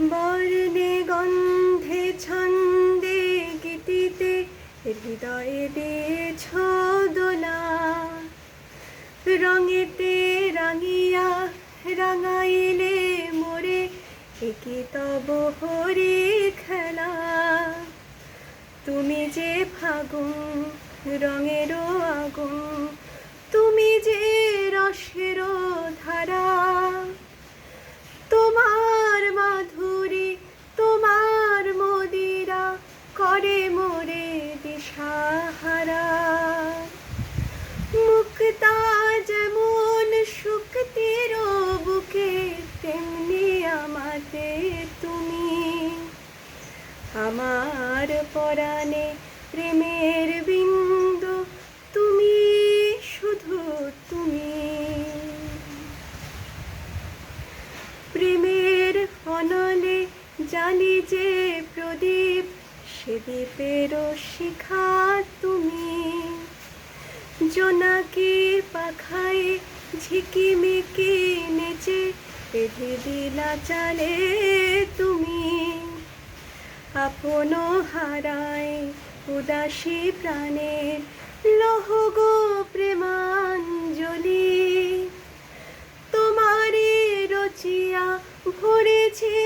বর্ণে গন্ধে ছন্দে গীতিতে হৃদয়ে দিয়েছ দোলা। রঙেতে রাঙিয়া রাঙাইলে মোরে একি তব হরি খেলা। তুমি যে ফাগুন রঙেরও আগুন, তুমি যে রসেরও ধারা। আমাতে তুমি আমার পরাণে প্রেমের বিন্দু, তুমি শুধু তুমি। প্রেমের অনলে জানি যে প্রদীপ, সে দ্বীপের শিখা তুমি। জোনাকি পাখায় ঝিকিমিকি নেচে বেঁধে দিলা চালে তুমি। আপন হারায় উদাসী প্রাণের লহ গো প্রেমাঞ্জলি। তোমারে রচিয়া ভরেছে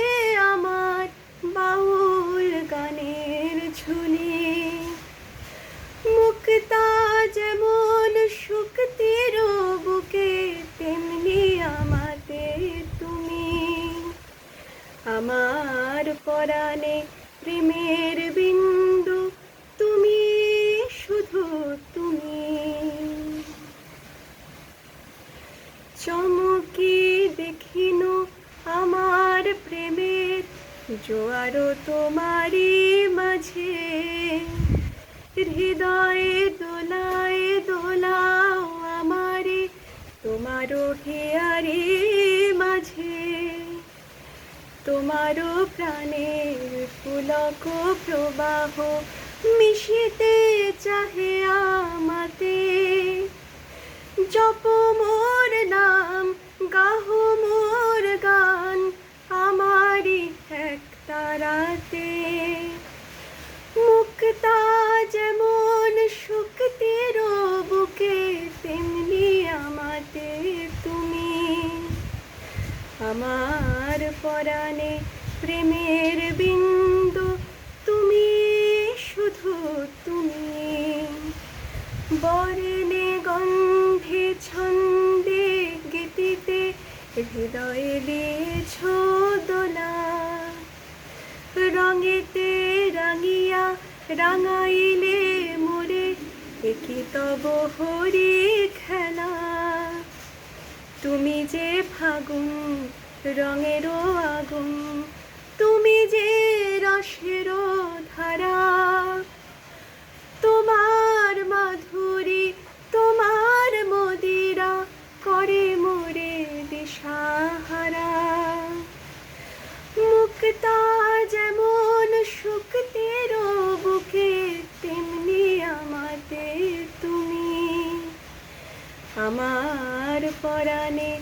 আমার বাউল গানের ঝুলি। আমার পরাণে প্রেমের বিন্দু, তুমি শুধু তুমি। চমকি দেখিন আমার প্রেমের জোয়ারও তোমারই মাঝে। হৃদয়ে দোলায় দোলাও আমারে, তোমারও হেয়ারে মাঝে। তোমারও প্রাণের পুলক প্রবাহ মিশিতে চাহে আমার পরাণে প্রেমের বিন্দু, তুমি শুধু তুমি। বর্ণে, গন্ধে, ছন্দে, গীতিতে, হৃদয়ে দিয়েছ দোলা। রঙেতে রাঙিয়া রাঙাইলে মোরে একি তব হরি খেলা। তুমি যে ফাগুন রঙেরও আগুন, তুমি যে রসের ধারা। তোমার মাধুরী, তোমার মদিরা করে মোরে দিশাহারা। মুক্তা যেমন শুক্তির বুকে, তেমনি আমাতে তুমি। আমার পরাণে